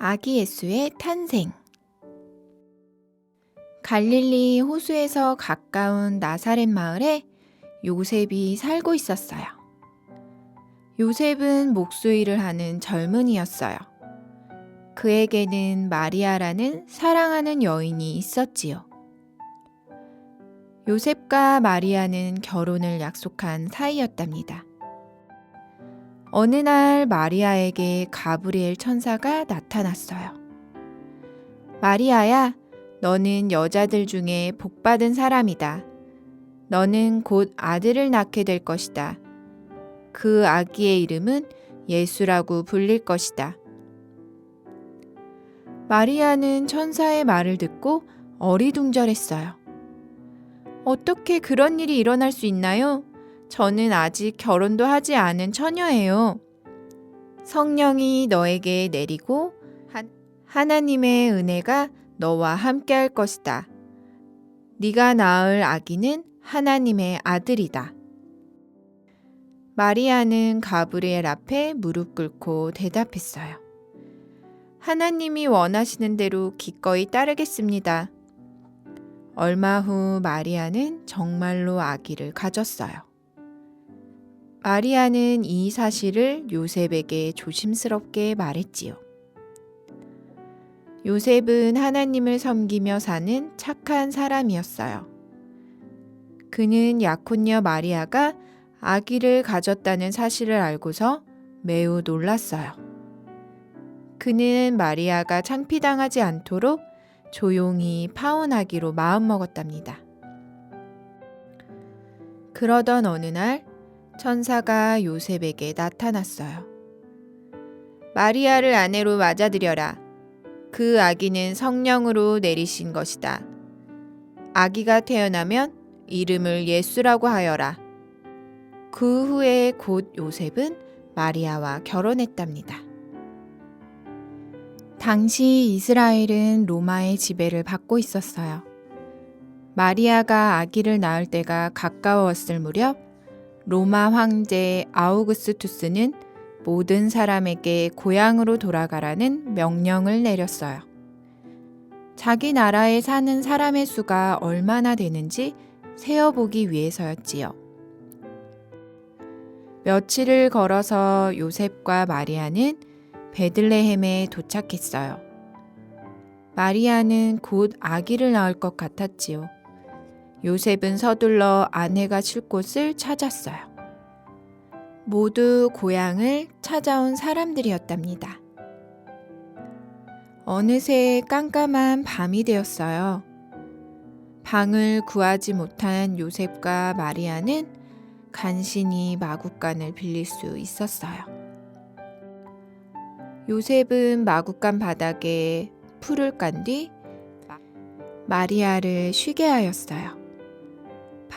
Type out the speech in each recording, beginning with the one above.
아기 예수의 탄생 갈릴리 호수에서 가까운 나사렛 마을에 요셉이 살고 있었어요. 요셉은 목수일을 하는 젊은이였어요. 그에게는 마리아라는 사랑하는 여인이 있었지요. 요셉과 마리아는 결혼을 약속한 사이였답니다. 어느 날 마리아에게 가브리엘 천사가 나타났어요. 마리아야, 너는 여자들 중에 복받은 사람이다. 너는 곧 아들을 낳게 될 것이다. 그 아기의 이름은 예수라고 불릴 것이다. 마리아는 천사의 말을 듣고 어리둥절했어요. 어떻게 그런 일이 일어날 수 있나요? 저는 아직 결혼도 하지 않은 처녀예요. 성령이 너에게 내리고 한- 하나님의 은혜가 너와 함께 할 것이다. 네가 낳을 아기는 하나님의 아들이다. 마리아는 가브리엘 앞에 무릎 꿇고 대답했어요. 하나님이 원하시는 대로 기꺼이 따르겠습니다. 얼마 후 마리아는 정말로 아기를 가졌어요. 마리아는 이 사실을 요셉에게 조심스럽게 말했지요. 요셉은 하나님을 섬기며 사는 착한 사람이었어요. 그는 약혼녀 마리아가 아기를 가졌다는 사실을 알고서 매우 놀랐어요. 그는 마리아가 창피당하지 않도록 조용히 파혼하기로 마음먹었답니다. 그러던 어느 날 천사가 요셉에게 나타났어요. 마리아를 아내로 맞아들여라. 그 아기는 성령으로 내리신 것이다. 아기가 태어나면 이름을 예수라고 하여라. 그 후에 곧 요셉은 마리아와 결혼했답니다. 당시 이스라엘은 로마의 지배를 받고 있었어요. 마리아가 아기를 낳을 때가 가까웠을 무렵 로마 황제 아우구스투스는 모든 사람에게 고향으로 돌아가라는 명령을 내렸어요. 자기 나라에 사는 사람의 수가 얼마나 되는지 세어보기 위해서였지요. 며칠을 걸어서 요셉과 마리아는 베들레헴에 도착했어요. 마리아는 곧 아기를 낳을 것 같았지요. 요셉은 서둘러 아내가 쉴 곳을 찾았어요. 모두 고향을 찾아온 사람들이었답니다. 어느새 깜깜한 밤이 되었어요. 방을 구하지 못한 요셉과 마리아는 간신히 마구간을 빌릴 수 있었어요. 요셉은 마구간 바닥에 풀을 깐 뒤 마리아를 쉬게 하였어요.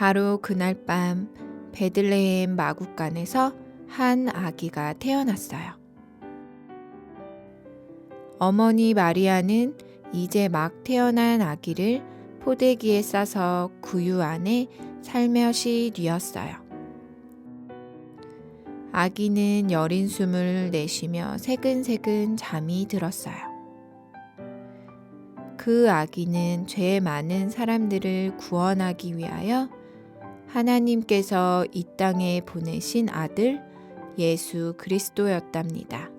바로 그날 밤 베들레헴 마구간에서 한 아기가 태어났어요. 어머니 마리아는 이제 막 태어난 아기를 포대기에 싸서 구유 안에 살며시 뉘었어요. 아기는 여린 숨을 내쉬며 새근새근 잠이 들었어요. 그 아기는 죄 많은 사람들을 구원하기 위하여 하나님께서 이 땅에 보내신 아들 예수 그리스도였답니다.